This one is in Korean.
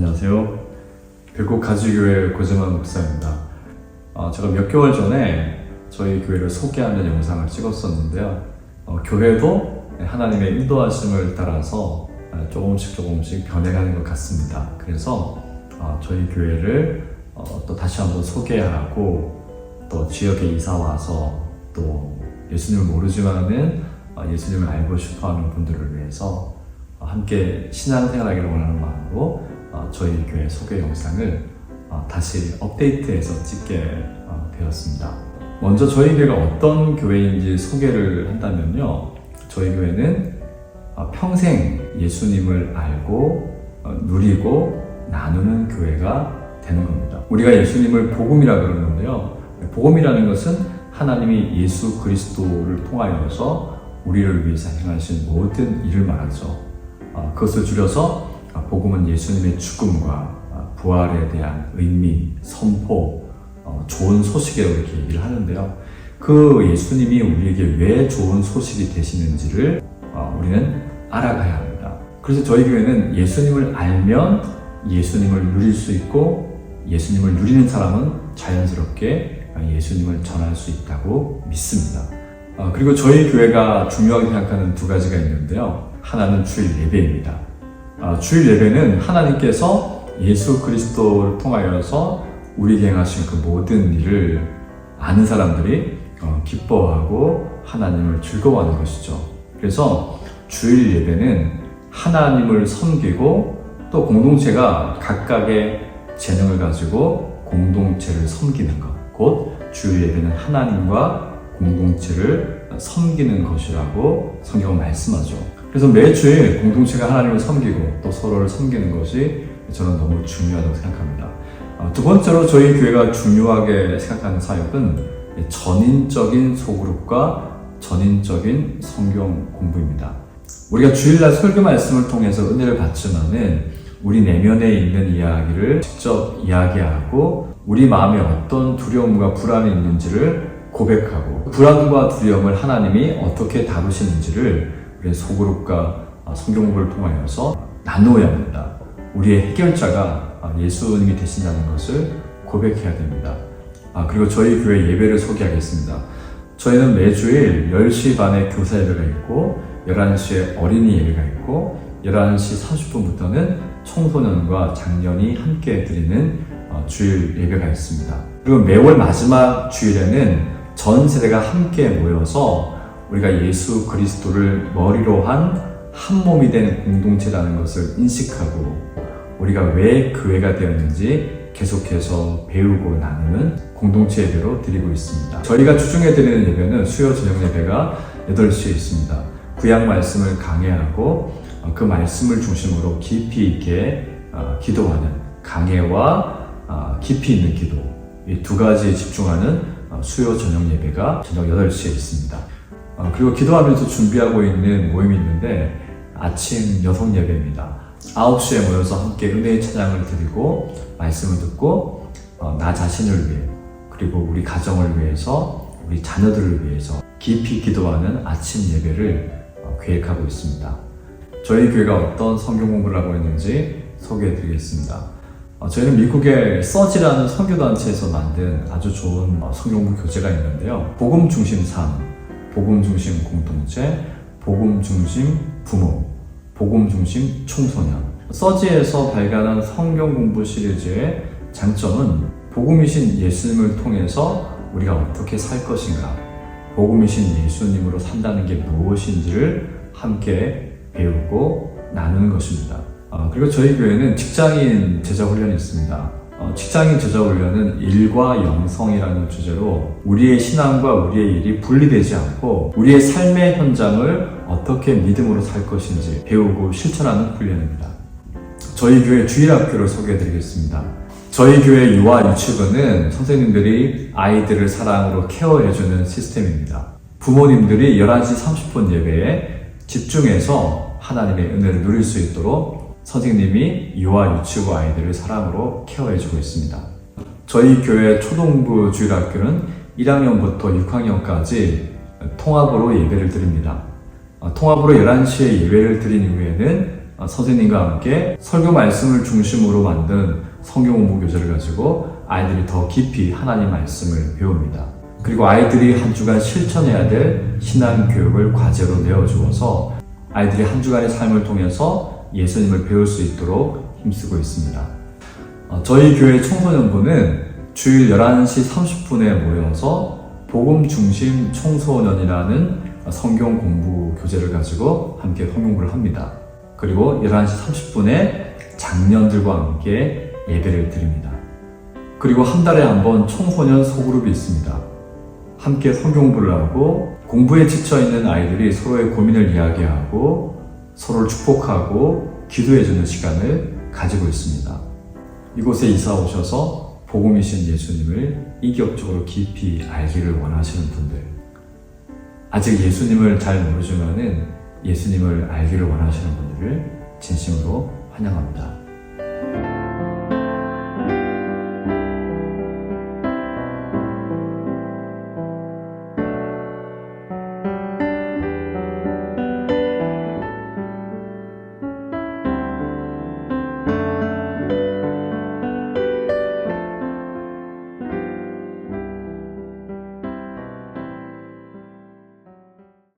안녕하세요. 백곡 가지교회 고재만 목사입니다. 어, 제가 몇 개월 전에 저희 교회를 소개하는 영상을 찍었었는데요. 어, 교회도 하나님의 인도하심을 따라서 어, 조금씩 조금씩 변해가는 것 같습니다. 그래서 어, 저희 교회를 어, 또 다시 한번 소개하고 또 지역에 이사 와서 또 예수님을 모르지만은 어, 예수님을 알고 싶어하는 분들을 위해서 어, 함께 신앙생활하기를 원하는 마음으로 어, 저희 교회 소개 영상을 어, 다시 업데이트해서 찍게 어, 되었습니다. 먼저 저희 교회가 어떤 교회인지 소개를 한다면요. 저희 교회는 어, 평생 예수님을 알고 어, 누리고 나누는 교회가 되는 겁니다. 우리가 예수님을 복음이라 그러는데요. 복음이라는 것은 하나님이 예수 그리스도를 통하여서 우리를 위해서 행하신 모든 일을 말하죠. 어, 그것을 줄여서 아, 복음은 예수님의 죽음과 아, 부활에 대한 의미, 선포, 어, 좋은 소식이라고 이렇게 얘기를 하는데요. 그 예수님이 우리에게 왜 좋은 소식이 되시는지를 어, 우리는 알아가야 합니다. 그래서 저희 교회는 예수님을 알면 예수님을 누릴 수 있고 예수님을 누리는 사람은 자연스럽게 예수님을 전할 수 있다고 믿습니다. 어, 그리고 저희 교회가 중요하게 생각하는 두 가지가 있는데요. 하나는 주일 예배입니다. 아, 주일 예배는 하나님께서 예수 그리스도를 통하여서 우리에게 행하신 그 모든 일을 아는 사람들이 어, 기뻐하고 하나님을 즐거워하는 것이죠. 그래서 주일 예배는 하나님을 섬기고 또 공동체가 각각의 재능을 가지고 공동체를 섬기는 것. 곧 주일 예배는 하나님과 공동체를 섬기는 것이라고 성경은 말씀하죠. 그래서 매주일 공동체가 하나님을 섬기고 또 서로를 섬기는 것이 저는 너무 중요하다고 생각합니다. 아, 두 번째로 저희 교회가 중요하게 생각하는 사역은 전인적인 소그룹과 전인적인 성경 공부입니다. 우리가 주일날 설교 말씀을 통해서 은혜를 받지만은 우리 내면에 있는 이야기를 직접 이야기하고 우리 마음에 어떤 두려움과 불안이 있는지를 고백하고 불안과 두려움을 하나님이 어떻게 다루시는지를 우리의 소그룹과 성경 공부를 통하여서 나누어야 합니다. 우리의 해결자가 예수님이 되신다는 것을 고백해야 됩니다. 아, 그리고 저희 교회 예배를 소개하겠습니다. 저희는 매주일 10시 반에 교사 예배가 있고 11시에 어린이 예배가 있고 11시 30분부터는 청소년과 장년이 함께 드리는 어, 주일 예배가 있습니다. 그리고 매월 마지막 주일에는 전 세대가 함께 모여서 우리가 예수 그리스도를 머리로 한 한 몸이 된 공동체라는 것을 인식하고 우리가 왜 교회가 되었는지 계속해서 배우고 나누는 공동체 예배로 드리고 있습니다. 저희가 주중에 드리는 예배는 수요 저녁 예배가 8시에 있습니다. 구약 말씀을 강해하고 어, 그 말씀을 중심으로 깊이 있게 어, 기도하는 강해와 어, 깊이 있는 기도 이 두 가지에 집중하는 수요 저녁 예배가 저녁 8시에 있습니다. 그리고 기도하면서 준비하고 있는 모임이 있는데 아침 여성 예배입니다. 9시에 모여서 함께 은혜의 찬양을 드리고 말씀을 듣고 나 자신을 위해 그리고 우리 가정을 위해서 우리 자녀들을 위해서 깊이 기도하는 아침 예배를 계획하고 있습니다. 저희 교회가 어떤 성경 공부를 하고 있는지 소개해 드리겠습니다. 어, 저희는 미국의 서지라는 선교단체에서 만든 아주 좋은 어, 성경 공부 교재가 있는데요. 복음 중심 삶, 복음 중심 공동체, 복음 중심 부모, 복음 중심 청소년. 서지에서 발간한 성경 공부 시리즈의 장점은 복음이신 예수님을 통해서 우리가 어떻게 살 것인가, 복음이신 예수님으로 산다는 게 무엇인지를 함께 배우고 나누는 것입니다. 어, 그리고 저희 교회는 직장인 제자 훈련이 있습니다. 어, 직장인 제자 훈련은 일과 영성이라는 주제로 우리의 신앙과 우리의 일이 분리되지 않고 우리의 삶의 현장을 어떻게 믿음으로 살 것인지 배우고 실천하는 훈련입니다. 저희 교회 주일학교를 소개해 드리겠습니다. 저희 교회 유아 유치부는 선생님들이 아이들을 사랑으로 케어해주는 시스템입니다. 부모님들이 11시 30분 예배에 집중해서 하나님의 은혜를 누릴 수 있도록 선생님이 유아 유치부 아이들을 사랑으로 케어해주고 있습니다. 저희 교회 초등부 주일학교는 1학년부터 6학년까지 통합으로 예배를 드립니다. 통합으로 11시에 예배를 드린 이후에는 어, 선생님과 함께 설교 말씀을 중심으로 만든 성경 공부 교재를 가지고 아이들이 더 깊이 하나님 말씀을 배웁니다. 그리고 아이들이 한 주간 실천해야 될 신앙 교육을 과제로 내어주어서 아이들이 한 주간의 삶을 통해서 예수님을 배울 수 있도록 힘쓰고 있습니다. 어, 저희 교회 청소년부는 주일 11시 30분에 모여서 복음 중심 청소년이라는 성경 공부 교재를 가지고 함께 성공부를 합니다. 그리고 11시 30분에 장년들과 함께 예배를 드립니다. 그리고 한 달에 한 번 청소년 소그룹이 있습니다. 함께 성경부를 하고 공부에 지쳐있는 아이들이 서로의 고민을 이야기하고 서로를 축복하고 기도해주는 시간을 가지고 있습니다. 이곳에 이사 오셔서 복음이신 예수님을 인격적으로 깊이 알기를 원하시는 분들, 아직 예수님을 잘 모르지만은 예수님을 알기를 원하시는 분들을 진심으로 환영합니다.